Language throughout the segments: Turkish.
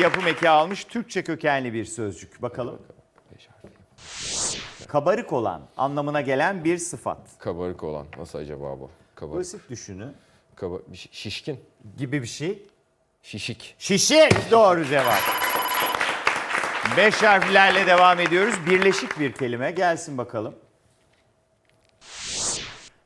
yapım eki almış Türkçe kökenli bir sözcük. Bakalım. Kabarık olan anlamına gelen bir sıfat. Kabarık olan. Nasıl acaba bu? Kabarık. Basit düşünün. Kaba, şi- şişkin. Gibi bir şey. Şişik. Şişik doğru cevap. Beş harflerle devam ediyoruz. Birleşik bir kelime gelsin bakalım.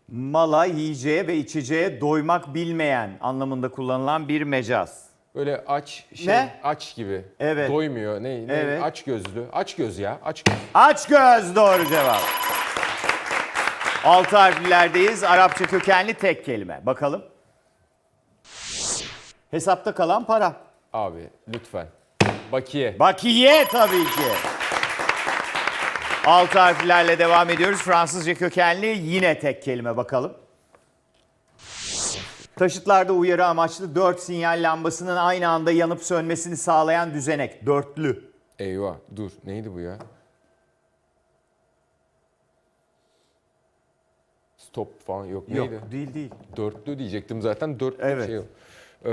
Mala, yiyeceğe ve içeceğe doymak bilmeyen anlamında kullanılan bir mecaz. Böyle aç şey, Ne? aç gibi. Evet. Doymuyor. Ne? ne? Evet. Aç gözlü. Aç göz ya. Aç göz. Aç göz doğru cevap. Altı harflerdeyiz. Arapça kökenli tek kelime. Bakalım. Hesapta kalan para. Abi lütfen. Bakiye. Bakiye tabii ki. Altı harflerle devam ediyoruz. Fransızca kökenli yine tek kelime bakalım. Taşıtlarda uyarı amaçlı dört sinyal lambasının aynı anda yanıp sönmesini sağlayan düzenek. Dörtlü. Eyvah. Dur. Neydi bu ya? Stop falan yok. Neydi? Yok değil değil. Dörtlü diyecektim zaten. Dörtlü Evet. şey yok. Ee,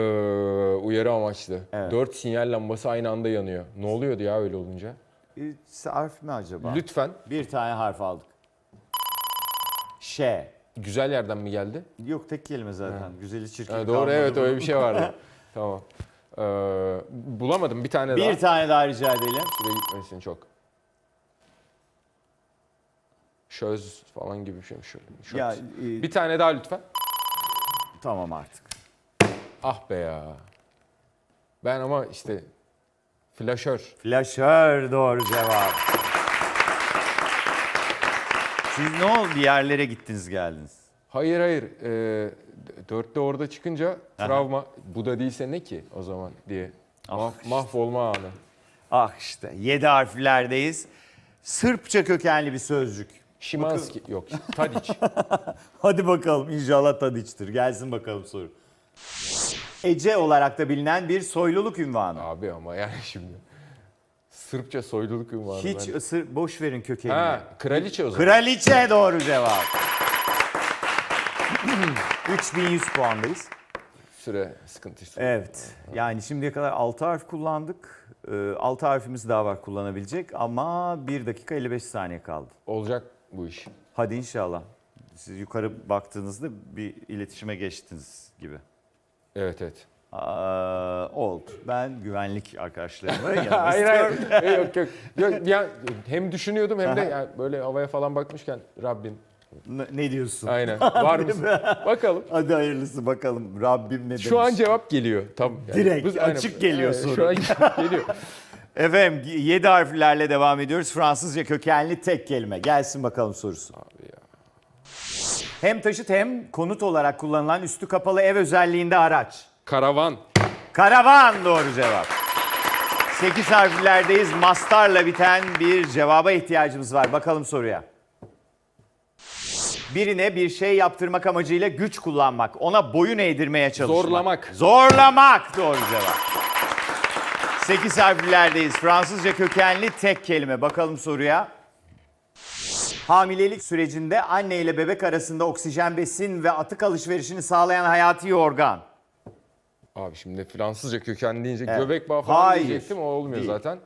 uyarı amaçlı. Evet. Dört sinyal lambası aynı anda yanıyor. Ne oluyordu ya öyle olunca? Ee, Harf mi acaba? Lütfen. Bir tane harf aldık. Ş. Güzel yerden mi geldi? Yok tek kelime zaten. Güzeli çirkin Ha, doğru evet bunun. öyle bir şey vardı. tamam. Ee, bulamadım bir tane daha. Bir tane daha rica edelim. Süre gitmesin çok. Şöz falan gibi bir şey. Şöyle, şöz. Ya, e, Bir tane daha lütfen. Tamam artık. Ah be ya. Ben ama işte flaşör. Flaşör doğru cevap. Siz ne oldu? Bir yerlere gittiniz geldiniz. Hayır hayır. Ee, dörtte orada çıkınca travma. Bu da değilse ne ki o zaman diye. Ah Mah-. Mahvolma anı. Ah işte yedi harflerdeyiz. Sırpça kökenli bir sözcük. Şimanski yok. Tadiç. Hadi bakalım inşallah Tadiç'tir. Gelsin bakalım soru. Ece olarak da bilinen bir soyluluk ünvanı. Abi ama yani şimdi. Sırpça soyluluk ünvanı. Hiç ısır, boş verin kökenini. Ha, kraliçe o zaman. Kraliçe doğru cevap. 3100 puandayız. Süre sıkıntısı. Evet. Yani şimdiye kadar 6 harf kullandık. 6 harfimiz daha var kullanabilecek ama 1 dakika 55 saniye kaldı. Olacak bu iş. Hadi inşallah. Siz yukarı baktığınızda bir iletişime geçtiniz gibi. Evet evet. Aa, oldu. Ben güvenlik arkadaşlarıma yanıma hayır hayır. yok yok. yok ya, hem düşünüyordum hem de yani böyle havaya falan bakmışken Rabbim. Ne, ne diyorsun? Aynen. Var mısın? Bakalım. Hadi hayırlısı bakalım. Rabbim ne demiş? Şu an cevap geliyor. Tam yani Direkt, açık geliyor soru. Şu an geliyor. Efendim 7 harflerle devam ediyoruz. Fransızca kökenli tek kelime. Gelsin bakalım sorusu. Abi ya. Hem taşıt hem konut olarak kullanılan üstü kapalı ev özelliğinde araç. Karavan. Karavan doğru cevap. 8 harflerdeyiz. Mastarla biten bir cevaba ihtiyacımız var. Bakalım soruya. Birine bir şey yaptırmak amacıyla güç kullanmak, ona boyun eğdirmeye çalışmak. Zorlamak. Zorlamak doğru cevap. 8 harflerdeyiz. Fransızca kökenli tek kelime. Bakalım soruya. Hamilelik sürecinde anne ile bebek arasında oksijen besin ve atık alışverişini sağlayan hayati organ. Abi şimdi Fransızca köken deyince Evet. göbek bağı falan Hayır, diyecektim. O olmuyor değil. zaten.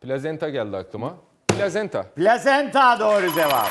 Plazenta geldi aklıma. Plazenta. Plazenta doğru cevap.